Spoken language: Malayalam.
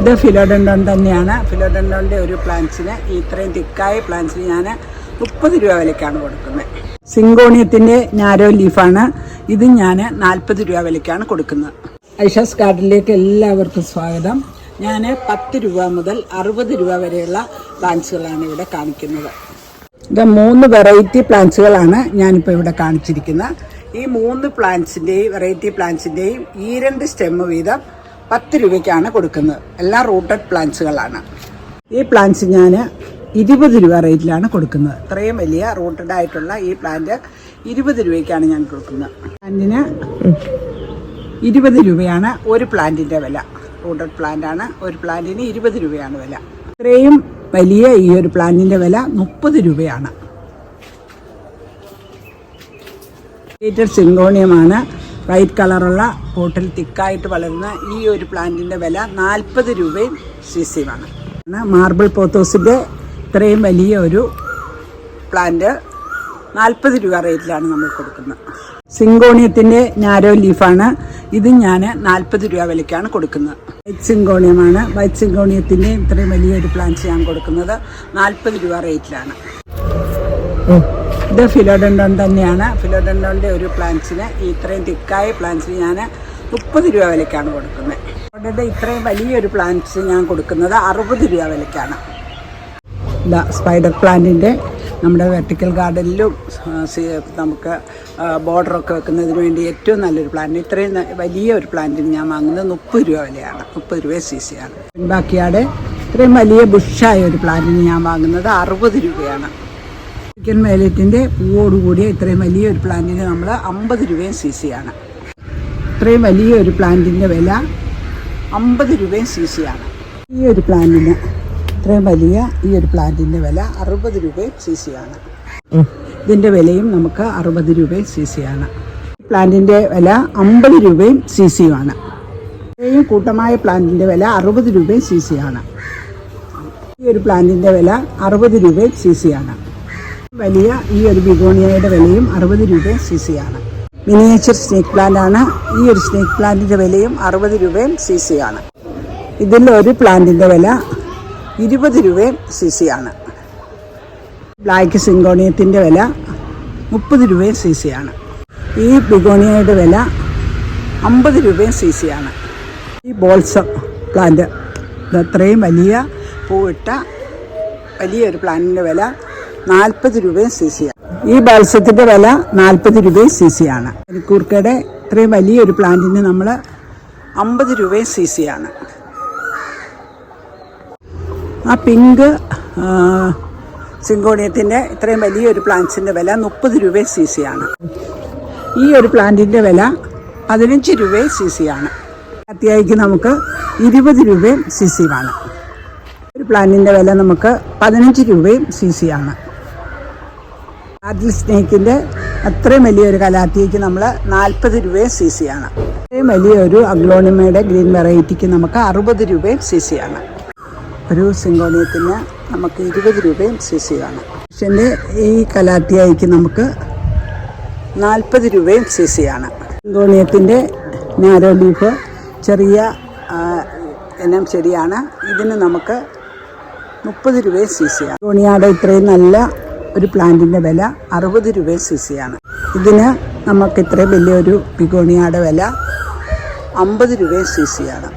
ഇത് ഫിലോഡൻഡോൺ തന്നെയാണ്. ഫിലോഡൻഡോണിന്റെ ഒരു പ്ലാന്റ്സിന് ഇത്രയും തിക്കായ പ്ലാന്റ്സിന് ഞാൻ മുപ്പത് രൂപ വിലയ്ക്കാണ് കൊടുക്കുന്നത്. സിങ്കോണിയത്തിന്റെ നാരോ ലീഫാണ്. ഇത് ഞാൻ നാൽപ്പത് രൂപ വിലയ്ക്കാണ് കൊടുക്കുന്നത്. ഐഷാസ് ഗാർഡനിലേക്ക് എല്ലാവർക്കും സ്വാഗതം. ഞാൻ പത്ത് രൂപ മുതൽ അറുപത് രൂപ വരെയുള്ള പ്ലാന്റ്സുകളാണ് ഇവിടെ കാണിക്കുന്നത്. ഇത് മൂന്ന് വെറൈറ്റി പ്ലാന്റ്സുകളാണ് ഞാനിപ്പോൾ ഇവിടെ കാണിച്ചിരിക്കുന്നത്. ഈ മൂന്ന് പ്ലാന്റ്സിന്റെയും വെറൈറ്റി പ്ലാന്റ്സിന്റെയും ഈ രണ്ട് സ്റ്റെമ്മ് വീതം പത്ത് രൂപയ്ക്കാണ് കൊടുക്കുന്നത്. എല്ലാം റൂട്ടഡ് പ്ലാന്റ്സുകളാണ്. ഈ പ്ലാന്റ്സ് ഞാൻ ഇരുപത് രൂപ റേറ്റിലാണ് കൊടുക്കുന്നത്. ഇത്രയും വലിയ റൂട്ടഡ് ആയിട്ടുള്ള ഈ പ്ലാന്റ് ഇരുപത് രൂപയ്ക്കാണ് ഞാൻ കൊടുക്കുന്നത്. പ്ലാന്റിന് ഇരുപത് രൂപയാണ് ഒരു പ്ലാന്റിന്റെ വില. റൂട്ടഡ് പ്ലാന്റ് ആണ് ഒരു പ്ലാന്റിന് ഇരുപത് രൂപയാണ് വില. ഇത്രയും വലിയ ഈ ഒരു പ്ലാന്റിന്റെ വില മുപ്പത് രൂപയാണ്. സിംഗോണിയമാണ് വൈറ്റ് കളറുള്ള പോട്ടിൽ തിക്കായിട്ട് വളരുന്ന ഈ ഒരു പ്ലാന്റിന്റെ വില നാൽപ്പത് രൂപയും സി സിയുമാണ് മാർബിൾ പോത്തോസിന്റെ ഇത്രയും വലിയ ഒരു പ്ലാന്റ് നാൽപ്പത് രൂപ റേറ്റിലാണ് നമ്മൾ കൊടുക്കുന്നത്. സിങ്കോണിയത്തിന്റെ നാരോ ലീഫാണ് ഇത് ഞാൻ നാൽപ്പത് രൂപ വിലയ്ക്കാണ് കൊടുക്കുന്നത്. വൈറ്റ് സിങ്കോണിയമാണ്. വൈറ്റ് സിങ്കോണിയത്തിന്റെ ഇത്രയും വലിയൊരു പ്ലാന്റ് ഞാൻ കൊടുക്കുന്നത് നാൽപ്പത് രൂപ റേറ്റിലാണ്. ഇത് ഫിലോഡൻഡോൺ തന്നെയാണ്. ഫിലോഡൻഡോണിന്റെ ഒരു പ്ലാന്റ്സിന് ഇത്രയും തിക്കായ പ്ലാന്റ്സിന് ഞാൻ മുപ്പത് രൂപ വിലയ്ക്കാണ് കൊടുക്കുന്നത്. അവിടെ ഇത്രയും വലിയൊരു പ്ലാന്റ്സ് ഞാൻ കൊടുക്കുന്നത് അറുപത് രൂപ വിലയ്ക്കാണ്. ഇതാ സ്പൈഡർ പ്ലാന്റിന്റെ നമ്മുടെ വെർട്ടിക്കൽ ഗാർഡനിലും നമുക്ക് ബോർഡറൊക്കെ വെക്കുന്നതിന് വേണ്ടി ഏറ്റവും നല്ലൊരു പ്ലാന്റ് ഇത്രയും വലിയ ഒരു പ്ലാന്റിന് ഞാൻ വാങ്ങുന്നത് മുപ്പത് രൂപ വിലയാണ്. മുപ്പത് രൂപ സി സി ആണ്. ബാക്കിയാടെ ഇത്രയും വലിയ ബുഷായ ഒരു പ്ലാന്റിന് ഞാൻ വാങ്ങുന്നത് അറുപത് രൂപയാണ്. ചിക്കൻ വയലറ്റിന്റെ പൂവോടുകൂടിയ ഇത്രയും വലിയൊരു പ്ലാന്റിന് നമ്മൾ അമ്പത് രൂപയും സി സി ആണ്. ഇത്രയും വലിയ ഒരു പ്ലാന്റിന്റെ വില അമ്പത് രൂപയും സി സി ആണ്. ഈ ഒരു പ്ലാന്റിന് ഇത്രയും വലിയ ഈ ഒരു പ്ലാന്റിന്റെ വില അറുപത് രൂപയും സി സി ആണ്. ഇതിന്റെ വിലയും നമുക്ക് അറുപത് രൂപയും സി സി ആണ്. പ്ലാന്റിന്റെ വില അമ്പത് രൂപയും സി ആണ്. ഇത്രയും കൂട്ടമായ പ്ലാന്റിന്റെ വില അറുപത് രൂപയും സി സി ആണ്. ഈ ഒരു പ്ലാന്റിന്റെ വില അറുപത് രൂപയും സി സി ആണ്. വലിയ ഈ ഒരു ബിഗോണിയയുടെ വിലയും അറുപത് രൂപ സി സി ആണ്. മിനിയേച്ചർ സ്നേക്ക് പ്ലാന്റ് ആണ്. ഈ ഒരു സ്നേക്ക് പ്ലാന്റിന്റെ വിലയും അറുപത് രൂപയും സി സി ആണ്. ഇതിൽ ഒരു പ്ലാന്റിന്റെ വില ഇരുപത് രൂപയും സി സി ആണ്. ബ്ലാക്ക് സിങ്കോണിയത്തിന്റെ വില മുപ്പത് രൂപയും സി സി ആണ്. ഈ ബിഗോണിയയുടെ വില അമ്പത് രൂപയും സി സി ആണ്. ഈ ബോൾസം പ്ലാന്റ് അത്രയും വലിയ പൂവിട്ട വലിയൊരു പ്ലാന്റിന്റെ വില നാൽപ്പത് രൂപയും സി സി ആണ്. ഈ ബാൽസത്തിന്റെ വില നാൽപ്പത് രൂപയും സി സി ആണ്. കൂർക്കയുടെ ഇത്രയും വലിയൊരു പ്ലാന്റിന് നമ്മൾ അമ്പത് രൂപയും സി സി ആണ്. ആ പിങ്ക് സിങ്കോണിയത്തിന്റെ ഇത്രയും വലിയൊരു പ്ലാന്റ്സിന്റെ വില മുപ്പത് രൂപയും സി സി ആണ്. ഈ ഒരു പ്ലാന്റിന്റെ വില പതിനഞ്ച് രൂപയും സി സി ആണ്. അത്യാവശ്യം നമുക്ക് ഇരുപത് രൂപയും സി സിയുമാണ് ഒരു പ്ലാന്റിന്റെ വില നമുക്ക് പതിനഞ്ച് രൂപയും സി സി ആണ്. കാറ്റിൽ സ്നേഹിക്കിന്റെ അത്രയും വലിയൊരു കലാത്തിക്ക് നമ്മൾ നാൽപ്പത് രൂപയും സി സി ആണ്. അത്രയും വലിയൊരു അഗ്ലോണിമയുടെ ഗ്രീൻ വെറൈറ്റിക്ക് നമുക്ക് അറുപത് രൂപയും സി സി ആണ്. ഒരു സിങ്കോണിയത്തിന് നമുക്ക് ഇരുപത് രൂപയും സി സി ആണ്. പക്ഷേ ഈ കലാത്തിയായിക്ക് നമുക്ക് നാൽപ്പത് രൂപയും സി സി ആണ്. സിങ്കോണിയത്തിന്റെ നാരോ ലീഫ് ചെറിയ എല്ലാം ചെടിയാണ്. ഇതിന് നമുക്ക് മുപ്പത് രൂപയും സി സി ആണ്. ഗോണിയാടെ ഇത്രയും നല്ല ഒരു പ്ലാന്റിന്റെ വില അറുപത് രൂപ സി സി ആണ്. ഇതിന് നമുക്ക് ഇത്രയും വലിയൊരു പിഗോണിയയുടെ വില അമ്പത് രൂപ സി സി ആണ്.